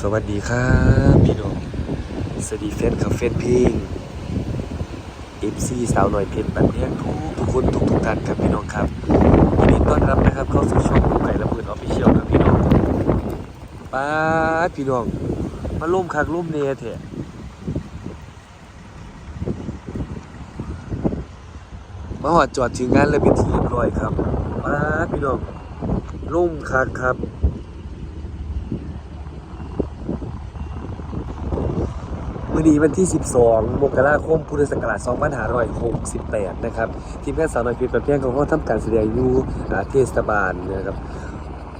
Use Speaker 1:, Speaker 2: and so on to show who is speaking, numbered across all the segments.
Speaker 1: สวัสดีครับพี่น้องสวัสดีแฟนคลับแฟนเพลง FC สาวหน่อยเพชรบันเทียทุกทุกคนทุกทุกท่านครับพี่น้องครับยินดีต้อนรับนะครับเข้าสู่ช่องลูกไก่ละเมิดออฟฟิเชียลครับพี่น้องป้าพี่น้องมาล่มคักล่มเนเถอะมาหอดจอดถึงงานแล้วเป็นที่เรียบร้อยครับป้าพี่น้องล่มคักครับ อนี้วันที่ 12 มกราคม พุทธศักราช 2568 นะครับ ทีมงานสาวน้อยเพชรประเพียงของเขาทำการแสดงอยู่อ่าเทศบาลนะครับ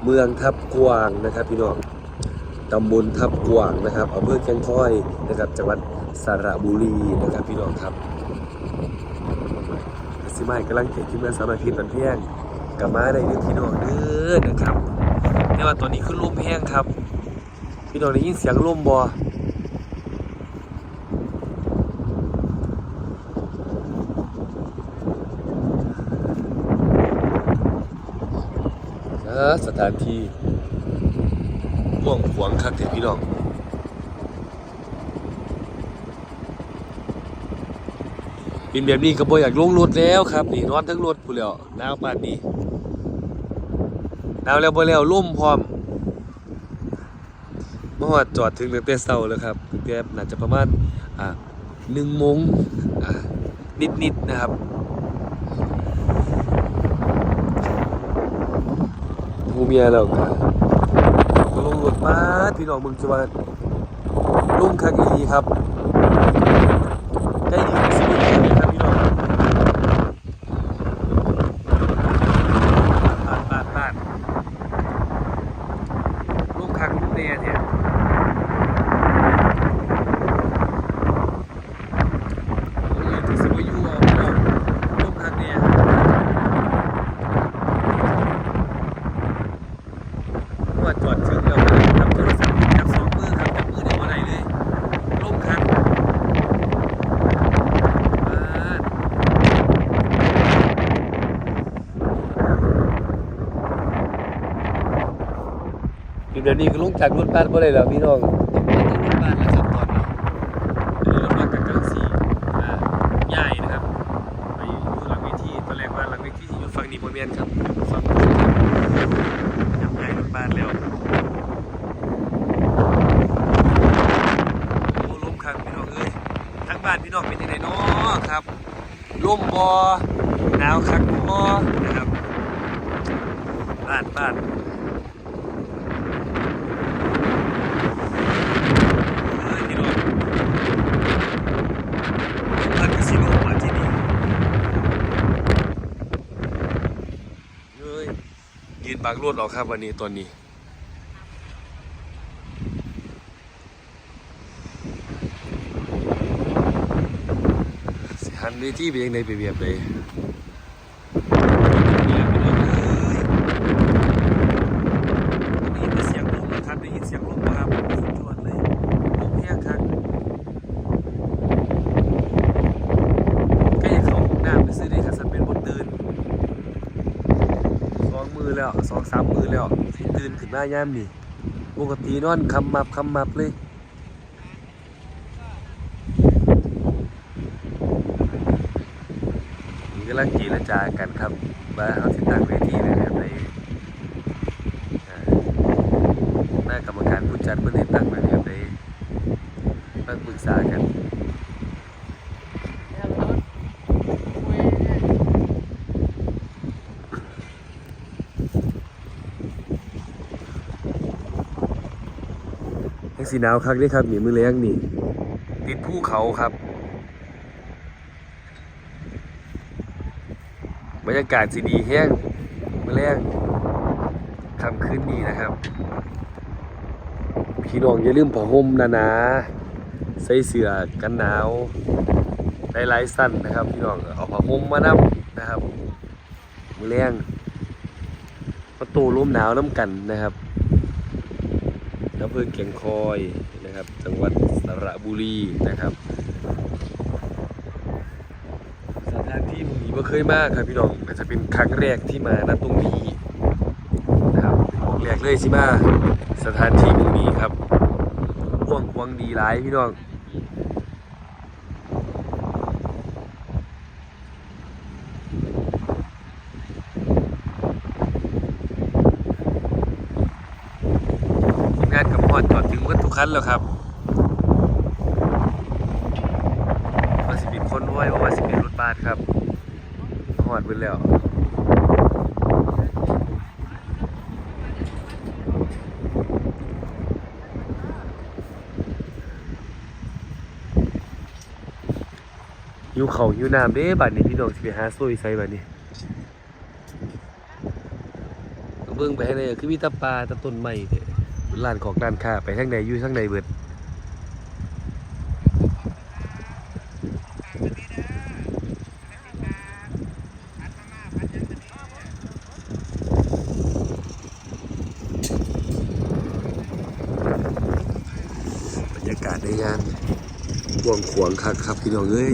Speaker 1: เมืองทับกวางนะครับพี่น้องตำบลทับกวางนะครับอำเภอแก่งค่อยนะครับ จังหวัดสระบุรีนะครับพี่น้องครับสิมาให้กำลังเกียรติทีมงานสาวน้อยเพชรประเพียงกลับมาได้เด้อพี่น้องเด้อนะครับแต่ว่าตอนนี้คือลมแห้งครับ พี่น้องได้ยินเสียงลมบ่ สถานที่ห่วงขวางคักเถอะพี่น้องเป็นแบบนี้ก็บ่อยากลงรถแล้วครับนี่นอนทั้งรถผู้นแล้วหนาวปานนี้หนาวแล้วบ่แล้วล่มพร้อมมาฮอดจอดถึงตั้งแต่เช้าแล้วครับตั้งแต่น่าจะประมาณอ่า1โมงอ่านิดๆนะครับ หูเมียแล้วก็ลงรถมาพี่น้องมึงจะว่าลุ่มคักอีครับใกล้ถึงสิบเอ็ดครับพี่น้องปาดปาดปาดลุ่มคักลุ่มเนียเนี่ยโอ้ยถึงสิบอายุเอาพี่น้องลุ่มคักเนี่ย ว่าจอดถึงแล้วครับโทรศัพท์จับสองมือครับจับมือเดียวอะไรเลยล่มคันมา เดี๋ยวนี้ก็ลงจากรถบ้านบ่ได้แล้วพี่น้องต้องมาถึงรถบ้านแล้วครับตอนนี้อันนี้รถบ้านกับกังสีอ่าใหญ่นะครับ ไปอยู่หลังเวทีตอนแรกว่าหลังเวทีที่อยู่ฝั่งนี้บ่แม่นครับฝั่งนู้นครับยับย้ายรถบ้านแล้ว โอ้ลมคักพี่น้องเอ้ยทั้งบ้านพี่น้องเป็นยังไงเนาะครับลมบอหนาวคักบอนะครับบ้านบ้านเอ้ยพี่น้องพักกสิโนมาที่นี่เอ้ย ยืนบังรถออกครับวันนี้ตอนนี้ สิหันเวทีไปยังไงไปเบียบเลยได้ยินแต่เสียงลมนะครับได้ยินเสียงลมนะครับสุดยอดเลยลมแห้งครับก็ยังเขาห้องน้ำไปซื้อได้ขัดสันเป็นบทตื่นสองมือแล้วสองสามมื ตื่นขึ้นมาย่ามนี่ปกตินอนคำมับคำมับเลยนี่กำลังเจรจากันครับว่าเขาสิตั้งเวทีเลยแบบไหนหน้ากรรมการผู้จัดเพื่อนให้ตั้งไว้แบบไหนต้งปรึกษากัน ยังสีหนาวคักเด้ครับนี่มือแรงนี่ ติดภูเขาครับบรรยากาศสีดีแห้งมือแรงคำขึ้นนี้นะครับ พี่น้องอย่าลืมผ้าห่มหนาใส่เสื้อกันหนาวหลายๆสั้นนะครับ พี่น้องเอาผ้าห่มมานํนะครับมือแรงประตูลมหนาวน้ำกันนะครับ อำเภอเกียงคอยนะครับ จังหวัดสระบุรีนะครับสถานที่มึงนี้มาเคยมากครับพี่น้องอาจจะเป็นครั้งแรกที่มาณตรงนี้นะครับครั้งแรกเลยสิมาสถานที่มึงนี้ครับวังดีหลายพี่น้องทีมงานกับพอดจอดถึงกันทุก คันแล้วครับว่าสิเป็นคนด้วยว่าสิเป็นรถบัสครับหอดไปแล้วหิวเขาวหิวน้ำเด้บัดนี้พี่น้องสิไปหาซุยใส่บัดนี้เบิ่งไปให้ได้คือมีตะปลาตะต้นไม้เด้ ร้านของร้านค้าไปทางใดอยู่ทางใดเบิดบรรยากาศในงานกวงขวงคักครับพี่น้องเอ้ย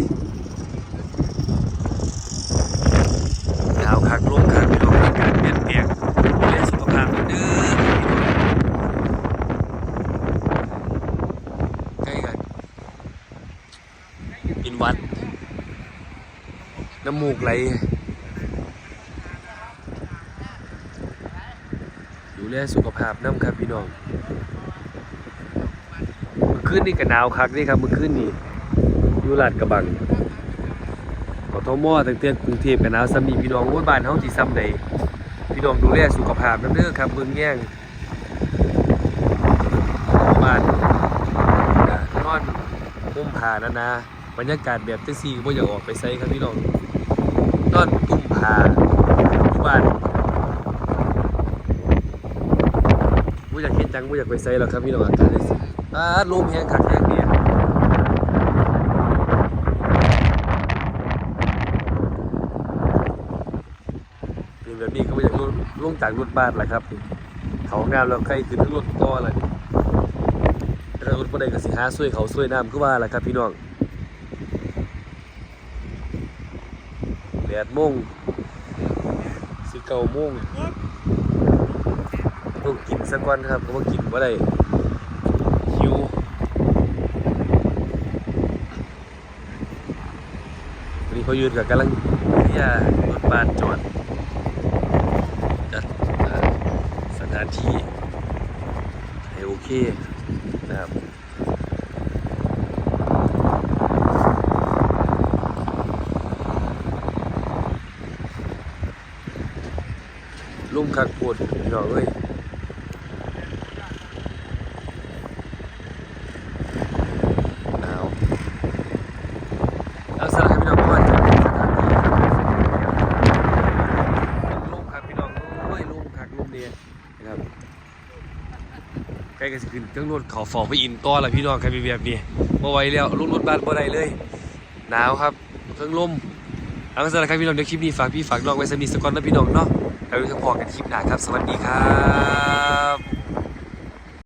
Speaker 1: หนาวคักลมคักพี่น้องอากาศเปลี่ยนแปลงดูแลสุขภาพกันเด้อใกล้กันกินหวัด น้ำมูกไหลดูแลสุขภาพน้ำครับพี่น้องเมื่อคืนนี่ก็หนาวคักนี่ครับเมื่อคืนนี่อยู่ลาดกระบังกทมตั้งแต่กรุงเทพกันหนาวซ้ำนี่พี่น้องโอ้ยบ้านเฮาสิซ้ำใดพี่น้องดูแลสุขภาพน้ำเด้อครับเบิ่งแย่งบ้านนอนมุมผานานาบรรยากาศแบบจังซี่ก็บ่อยากออกไปไสครับพี่น้อง นอนตุ่มผาอยู่บ้านบ่อยากเฮ็ดจังบ่อยากไปไสแล้วครับพี่น้องอากาศจังซี่อ่าลมแห้งคักแห้งเนี่ยเป็นแบบนี้ก็ไม่อยากลงลงจากรถบ้านแหละครับ เขางามแล้วใกล้ขึ้นทั้งรถต่อเลยถ้ารถบ่ได้ก็สิหาช่วยเขาช่วยน้ำคือว่าแหละครับพี่น้องแป ดโมงสิเก้าโมงต้องกินสักวันครับก็ว่ากินบ่ได้หิววันนี้เขายืนกับกำลังที่จะรถบ้านจอดจัดสถานที่ให้โอเคนะครับ คักปวดพี่น้องเอ้ยหนาวเอาสำหรับพี่น้องก่อนสถานที่ลุ่มคักพี่น้องโอ้ยลุ่มคักลุ่มเดียนะครับใกล้กันสิขึ้นเครื่องรถเขาฟอไปอินต่อแล้วพี่น้องครับมีแบบนี้บ่ไหวแล้วลุกรถบ้านบ่ได้เลยหนาวครับเครื่องลมเอาสำหรับครับพี่น้องเดี๋ยวคลิปนี้ฝากพี่ฝากน้องไว้สนิทสกอนนะพี่น้องเนาะ แล้วเราจะพอกันคลิปหน้าครับ สวัสดีครับ